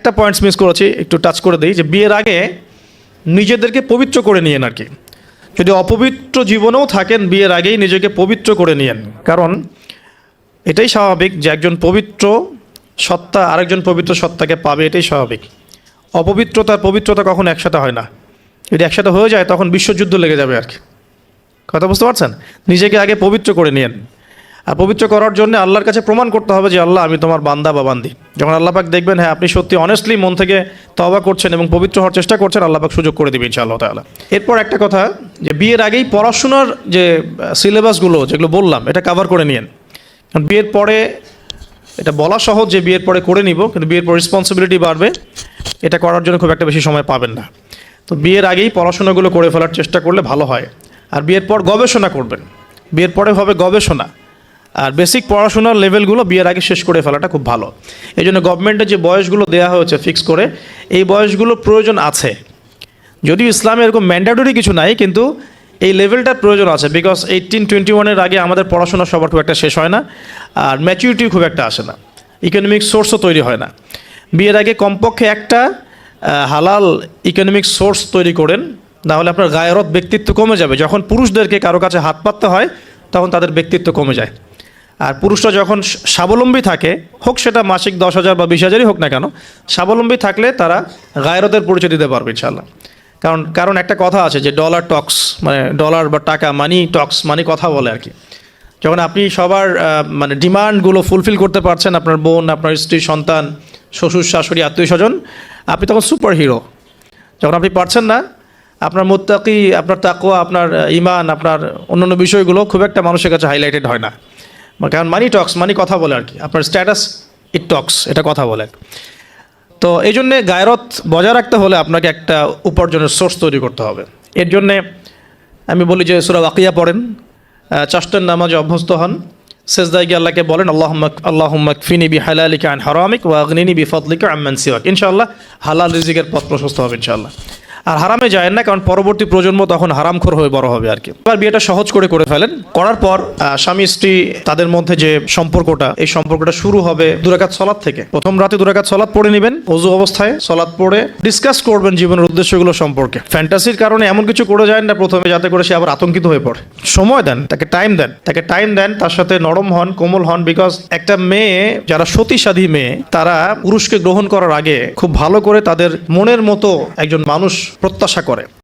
একটা points miss করেছি, একটু টাচ করে দিই, যে বিয়ের আগে নিজেদেরকে পবিত্র করে নিয়েন আর কি। যদি অপবিত্র জীবনেও থাকেন, বিয়ের আগেই নিজেকে পবিত্র করে নিয়েন। কারণ এটাই স্বাভাবিক যে একজন পবিত্র সত্তা আরেকজন পবিত্র সত্তাকে পাবে, এটাই স্বাভাবিক। অপবিত্রতা পবিত্রতা কখন একসাথে হয় না। যদি একসাথে হয়ে যায়, তখন বিশ্বযুদ্ধ লেগে যাবে আর কি। কথা বুঝতে পারছেন? নিজেকে আগে পবিত্র করে নিয়েন। আর পবিত্র করার জন্য আল্লাহর কাছে প্রমাণ করতে হবে যে, আল্লাহ, আমি তোমার বান্দা বা বান্দি। যখন আল্লাহ পাক দেখবেন হ্যাঁ আপনি সত্যি অনেস্টলি মন থেকে তবা করছেন এবং পবিত্র হওয়ার চেষ্টা করছেন, আল্লাহ পাক সুযোগ করে দেবে ইনশাআল্লাহ তাআলা। এরপর একটা কথা যে বিয়ের আগেই পড়াশোনার যে সিলেবাসগুলো যেগুলো বললাম, এটা কভার করে নিয়েন। কারণ বিয়ের পরে এটা বলা সহজ যে বিয়ের পরে করে নিব, কিন্তু বিয়ের পর রেসপন্সিবিলিটি বাড়বে, এটা করার জন্য খুব একটা বেশি সময় পাবেন না। তো বিয়ের আগেই পড়াশোনাগুলো করে ফেলার চেষ্টা করলে ভালো হয়। আর বিয়ের পর গবেষণা করবেন। বিয়ের পরে হবে গবেষণা। আর বেসিক পড়াশোনার লেভেলগুলো বিয়ের আগে শেষ করে ফেলাটা খুব ভালো। এই জন্য গভর্নমেন্টের যে বয়সগুলো দেওয়া হয়েছে ফিক্স করে, এই বয়সগুলো প্রয়োজন আছে। যদিও ইসলামে এরকম ম্যান্ডেটরি কিছু নাই, কিন্তু এই লেভেলটার প্রয়োজন আছে বিকজ এইটিন টোয়েন্টি ওয়ানের আগে আমাদের পড়াশোনা সবার খুব একটা শেষ হয় না, আর ম্যাচুরিটি খুব একটা আসে না। ইকোনমিক সোর্সও তৈরি হয় না। বিয়ের আগে কমপক্ষে একটা হালাল ইকোনমিক সোর্স তৈরি করেন নাহলে আপনার গায়রত ব্যক্তিত্ব কমে যাবে। যখন পুরুষদেরকে কারও কাছে হাত পাততে হয়, তখন তাদের ব্যক্তিত্ব কমে যায়। আর পুরুষরা যখন স্বাবলম্বী থাকে, হোক সেটা মাসিক দশ হাজার বা বিশ হাজারই হোক না কেন, স্বাবলম্বী থাকলে তারা গায়রতের পরিচয় দিতে পারবে ইনশাল্লাহ কারণ কারণ একটা কথা আছে যে ডলার টক্স মানে ডলার বা টাকা মানি টক্স মানি কথা বলে আর কি। যখন আপনি সবার মানে ডিমান্ডগুলো ফুলফিল করতে পারছেন, আপনার বোন, আপনার স্ত্রী, সন্তান, শ্বশুর, শাশুড়ি, আত্মীয় স্বজন, আপনি তখন সুপার হিরো যখন আপনি পারছেন না, আপনার মোত্তাকি, আপনার তাকোয়া আপনার ইমান, আপনার অন্যান্য বিষয়গুলো খুব একটা মানুষের কাছে হাইলাইটেড হয় না। কারণ মানি টক্স মানি কথা বলে আর কি। আপনার স্ট্যাটাস ইট টক্স এটা কথা বলে। তো এই জন্যে গায়রত বজায় রাখতে হলে আপনাকে একটা উপার্জনের সোর্স তৈরি করতে হবে। এর জন্যে আমি বলি যে সুরা ওয়াকিয়া পড়েন চাষটার নামাজে অভ্যস্ত হন। শেষদায় গিয়ে আল্লাহকে বলেন আল্লাহ আল্লাহ ফিনি বি হালালিকা আন হারামিক ওয়া আগনিনি বি ফদলিকা আম্মান সিওয়াক। ইনশাআল্লাহ হালাল রিজিকের পথ প্রশস্ত হবে ইনশাআল্লাহ। আর হারামে যায় না, কারণ পরবর্তী প্রজন্ম তখন হারামখোর হয়ে বড় হবে আর কি। এবার বিয়েটা সহজ করে করে ফেলেন। করার পর স্বামী স্ত্রী তাদের মধ্যে যে সম্পর্কটা, এই সম্পর্কটা শুরু হবে দুরাকাত সলাদ থেকে। প্রথম রাতে দুরাকাত সলাদ পড়ে নেবেন, অজু অবস্থায় সলাদ পড়ে ডিসকাস করবেন জীবনের উদ্দেশ্যগুলো সম্পর্কে। ফ্যান্টাসির কারণে এমন কিছু করে যায় না প্রথমে, যাতে করে সে আবার আতঙ্কিত হয়ে পড়ে। সময় দেন, তাকে টাইম দেন। তাকে টাইম দেন, তার সাথে নরম হন, কোমল হন বিকজ একটা মেয়ে, যারা সতীসাধী মেয়ে, তারা পুরুষকে গ্রহণ করার আগে খুব ভালো করে তাদের মনের মতো একজন মানুষ প্রত্যাশা করে।